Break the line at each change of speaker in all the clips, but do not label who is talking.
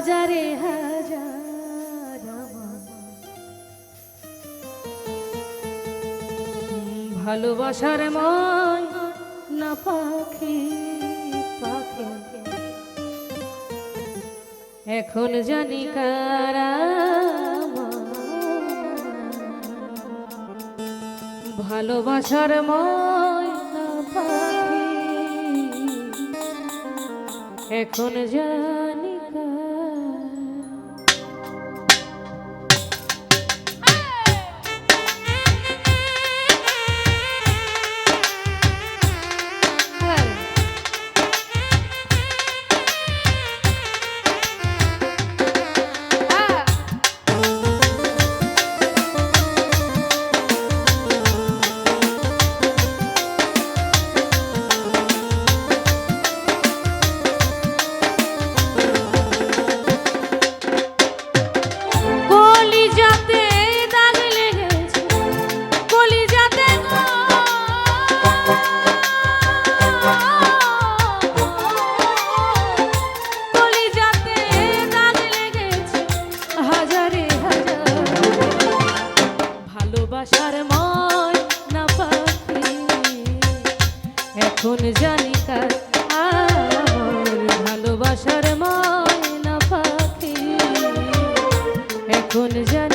হাজারে হাজার ভালোবাসার মন না পাখি পাখি। এখন জানি কারা ভালোবাসার ময়না পাখি, এখন জানি কারা kun jan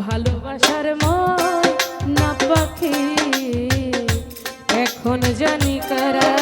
ভালোবাসার মন না পাখি এখন জানি কারা